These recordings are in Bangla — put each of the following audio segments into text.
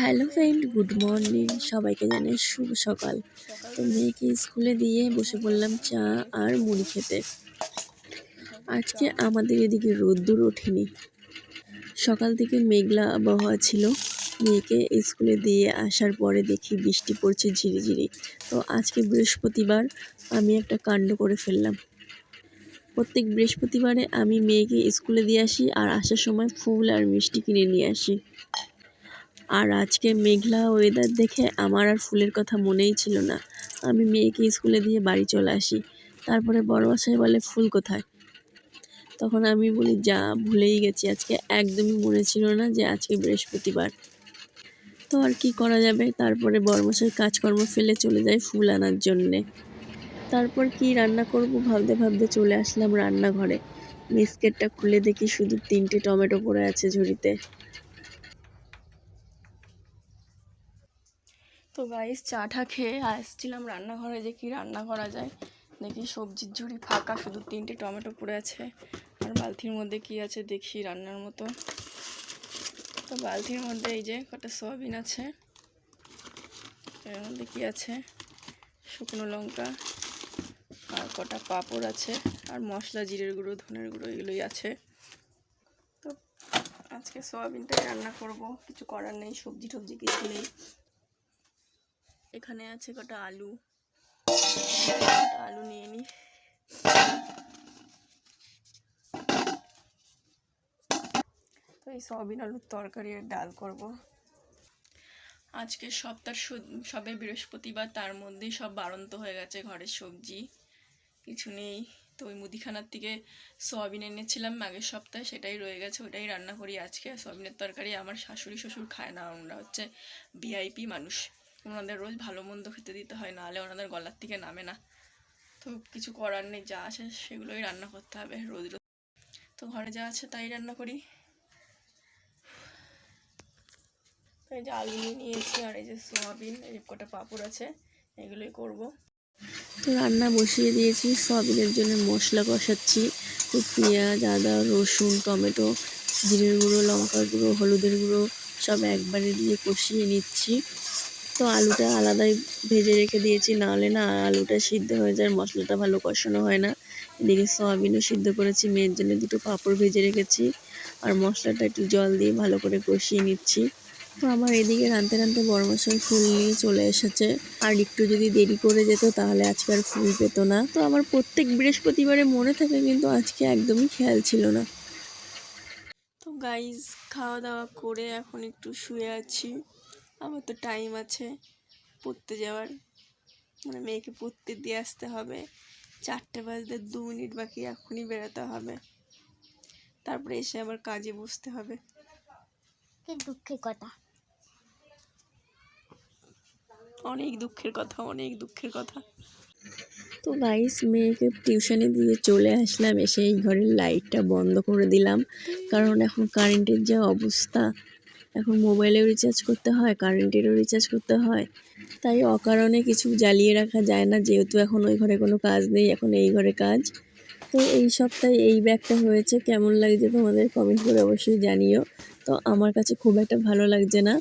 Hello friend, good morning. সবাইকে জানাই শুভ সকাল। তো মেয়েকে স্কুলে দিয়ে বসে পড়লাম চা আর মুড়ি খেতে। আজকে আমাদের এদিকে রোদ্দুর ওঠেনি। সকাল থেকে মেঘলা আবহাওয়া ছিল। মেয়েকে স্কুলে দিয়ে আসার পরে দেখি বৃষ্টি পড়ছে ঝিরিঝিরি। তো আজকে বৃহস্পতিবার আমি একটা কাণ্ড করে ফেললাম। প্রত্যেক বৃহস্পতিবারে আমি মেয়েকে স্কুলে দিয়ে আসি আর আসার সময় ফুল আর মিষ্টি কিনে নিয়ে আসি। আর আজকে মেঘলা ওয়েদার দেখে আমার আর ফুলের কথা মনেই ছিল না। আমি মেয়েকে স্কুলে দিয়ে বাড়ি চলে আসি। তারপরে বড় বলে, ফুল কোথায়? তখন আমি বলি, যা ভুলেই গেছি। আজকে একদমই মনে ছিল না যে আজকে বৃহস্পতিবার। তো আর কি করা যাবে? তারপরে বড়মশাই কাজকর্ম ফেলে চলে যায় ফুল আনার জন্যে। তারপর কি রান্না করব ভাবতে ভাবতে চলে আসলাম রান্নাঘরে। বিস্কেটটা খুলে দেখি শুধু তিনটে টমেটো পড়ে আছে ঝুড়িতে। তো গাইস চাটা খেয়ে আসছিলাম রান্নাঘরে যে কি রান্না করা যায়। দেখি সবজির ঝুড়ি ফাঁকা, শুধু তিনটে টমেটো পড়ে আছে। আর বালতির মধ্যে কি আছে দেখি রান্নার মতো। তো বালতির মধ্যে এই যে কটা সয়াবিন আছে। এর মধ্যে কি আছে? শুকনো লঙ্কা, আর কটা পাঁপড় আছে, আর মশলা, জিরের গুঁড়ো, ধনের গুঁড়ো, এগুলোই আছে। তো আজকে সয়াবিনটাই রান্না করব। কিছু করার নেই সবজি টবজি কিছু নেই। এখানে আছে কটা আলু। আলু নিয়ে নিই তো এই সয়াবিন আলুর তরকারি আর ডাল করব। আজকে সপ্তাহ সবে বৃহস্পতিবার তার মধ্যেই সব বাড়ন্ত হয়ে গেছে ঘরের সবজি। কিছু নেই। তো ওই মুদিখানার থেকে সয়াবিন এনেছিলাম আগের সপ্তাহে সেটাই রয়ে গেছে ওটাই রান্না করি আজকে। সয়াবিনের তরকারি আমার শাশুড়ি শ্বশুর খায় না আমরা হচ্ছে ভিআইপি মানুষ। ওনাদের রোজ ভালো মন্দ খেতে দিতে হয়, নাহলে ওনাদের গলার থেকে নামে না। তো কিছু করার নেই, যা আছে সেগুলোই রান্না করতে হবে রোজ রোজ। তো ঘরে যা আছে তাই রান্না করি। এই যে আলু নিয়েছি, আর এই যে সোয়াবিন, এই কটা পাঁপড় আছে, এগুলোই করব। তো রান্না বসিয়ে দিয়েছি, সোয়াবিনের জন্য মশলা কষাচ্ছি। তো পেঁয়াজ, আদা, রসুন, টমেটো, জিরের গুঁড়ো, লঙ্কার গুঁড়ো, হলুদের গুঁড়ো, সব একবারে দিয়ে কষিয়ে নিচ্ছি। তো আলুটা আলাদাই ভেজে রেখে দিয়েছি। নাহলে না আলুটা সিদ্ধ হয়ে যায়, মশলাটা ভালো কষানো হয় না। এদিকে সয়াবিনও সিদ্ধ করেছি, মেয়ের জন্য দুটো পাঁপড় ভেজে রেখেছি। আর মশলাটা একটু জল দিয়ে ভালো করে কষিয়ে নিচ্ছি। তো আমার এদিকে রানতে রানতে বড় মশাই ফুল নিয়ে চলে এসেছে। আর একটু যদি দেরি করে যেত তাহলে আজকে আর ফুল পেত না। তো আমার প্রত্যেক বৃহস্পতিবারে মনে থাকে কিন্তু আজকে একদমই খেয়াল ছিল না। তো গাইজ খাওয়া দাওয়া করে এখন একটু শুয়ে আছি। আমার তো টাইম আছে পড়তে যাওয়ার। মানে মেয়েকে পড়তে দিয়ে আসতে হবে। চারটে বাজতে দু মিনিট বাকি এখনই বেরোতে হবে। তারপরে এসে আবার কাজে বসতে হবে। কি দুঃখের কথা। অনেক দুঃখের কথা অনেক দুঃখের কথা। তো গাইস মেয়েকে টিউশনে দিয়ে চলে আসলাম এসে এই ঘরের লাইটটা বন্ধ করে দিলাম। কারণ এখন কারেন্টের যা অবস্থা এখন মোবাইলেও রিচার্জ করতে হয় কারেন্টেরও রিচার্জ করতে হয়। তাই অকারণে কিছু জ্বালিয়ে রাখা যায় না, যেহেতু এখন ওই ঘরে কোনো কাজ নেই, এখন এই ঘরে কাজ। তো এই সপ্তাহে এই ব্যাগটা হয়েছে, কেমন লাগছে তোমাদের কমেন্ট করে অবশ্যই জানিও। তো আমার কাছে খুব একটা ভালো লাগছে না।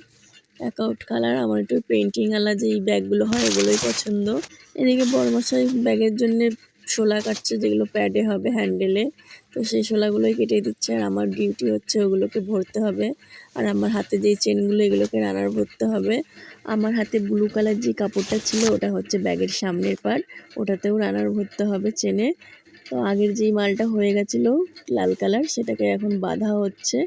অ্যাকাউন্ট কালার আমার একটু পেন্টিং আলা যে এই ব্যাগগুলো হয়, ওগুলোই পছন্দ। এদিকে বড়মশাই ব্যাগের জন্যে শোলা কাটছে, যেগুলো প্যাডে হবে হ্যান্ডেলে। তো সেই শোলাগুলোই কেটে দিচ্ছে। আর আমার ডিউটি হচ্ছে ওগুলোকে ভরতে হবে। আর আমার হাতে যে চেনগুলো, এগুলোকে রানার ভরতে হবে। আমার হাতে ব্লু কালার যে কাপড়টা ছিল, ওটা হচ্ছে ব্যাগের সামনের পার ওটাতেও রানার ভরতে হবে চেনে। তো আগের যেই মালটা হয়ে গেছিল লাল কালার, সেটাকে এখন বাঁধা হচ্ছে।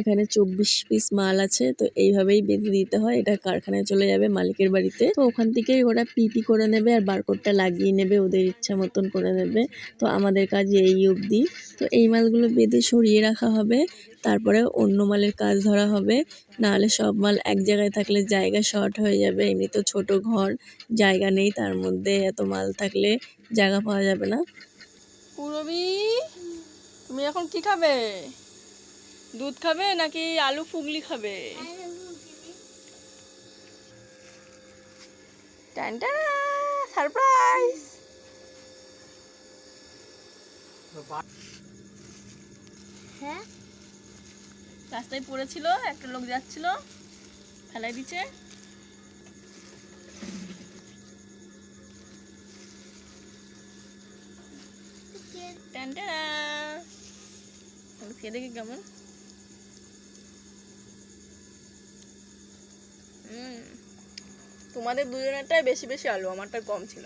এখানে চব্বিশ পিস মাল আছে, তো এইভাবেই বেঁধে দিতে হয়। এটা কারখানায় চলে যাবে মালিকের বাড়িতে। তো ওখান থেকেই ওরা পিপি করে নেবে আর বারকোডটা লাগিয়ে নেবে, ওদের ইচ্ছা মতন করে নেবে। তো আমাদের কাজ এই অবধি। তো এই মালগুলো বেঁধে সরিয়ে রাখা হবে। তারপরে অন্য মালের কাজ ধরা হবে। নাহলে সব মাল এক জায়গায় থাকলে জায়গা শর্ট হয়ে যাবে। এমনি তো ছোট ঘর, জায়গা নেই, তার মধ্যে এত মাল থাকলে জায়গা পাওয়া যাবে না। পুরবি তুমি এখন কি খাবে? দুধ খাবে নাকি আলু ফুগলি খাবে? সারপ্রাইজ! হ্যাঁ? রাস্তায় পড়েছিল একটা লোক যাচ্ছিল ফেলাই দিচ্ছে। টান টানা। আমি খেয়ে দেখি কেমন। তোমাদের দুজনেরটাই বেশি বেশি আলু আমারটা কম ছিল।